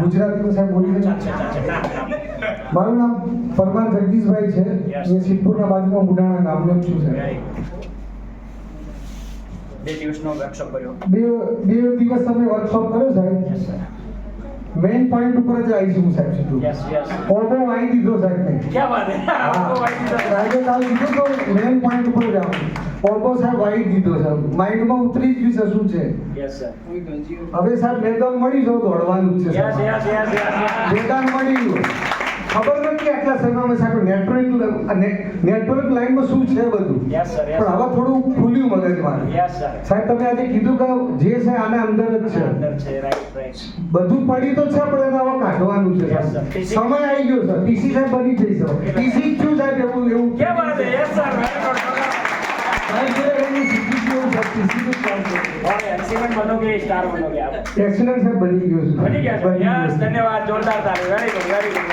ગુજરાતીમાં સાહેબ બોલી મારું નામ પરમાર જગદીશભાઈ છે. જે સિદ્ધપુરના બાજુમાં બુડાણા ગામનો છું સાહેબ. બે દિવસનો વર્કશોપ કર્યો. બે બે દિવસ તમે વર્કશોપ કર્યો સાહેબ? મેઇન પોઈન્ટ ઉપર જ આવી છું સાહેબ સીધું. યસ યસ ઓર્ડર આવી દીધો સાહેબ મેં. ક્યાં વાત હે? આપકો વાઈટ દીધો. સાહેબે કાલ કીધું તો મેઇન પોઈન્ટ ઉપર જ આવું. ઓર્ડર સાહેબ આવી દીધો સાહેબ. માઇન્ડમાં ઉતરી જ ગયું છે શું છે? યસ સર હવે સાહેબ મેદાન મળી જાવ તો હળવાનું છે. યસ યસ યસ મેદાન મળી ગયું. ખબર નથી આટલા સમયમાં સારું નેટવર્ક નેટવર્ક લાઈનમાં શું છે બધું? પણ હવે થોડું ખુલ્યું મગજમાં સાહેબ તમે આજે કીધું કે જે છે આના અંદર જ છે. બધું પડી તો છે પણ એને હવે કાઢવાનું છે. સમય આવી ગયો સર ટીસી સાહેબ બની જઈ સર ટીસી શું સાહેબ એવું એવું કે વાત છે? એક્સિડન્ટ સાહેબ બની ગયો. છે. બની ગયા છે. ધન્યવાદ. જોરદાર તાળી વેરી ગુડ વેરી ગુડ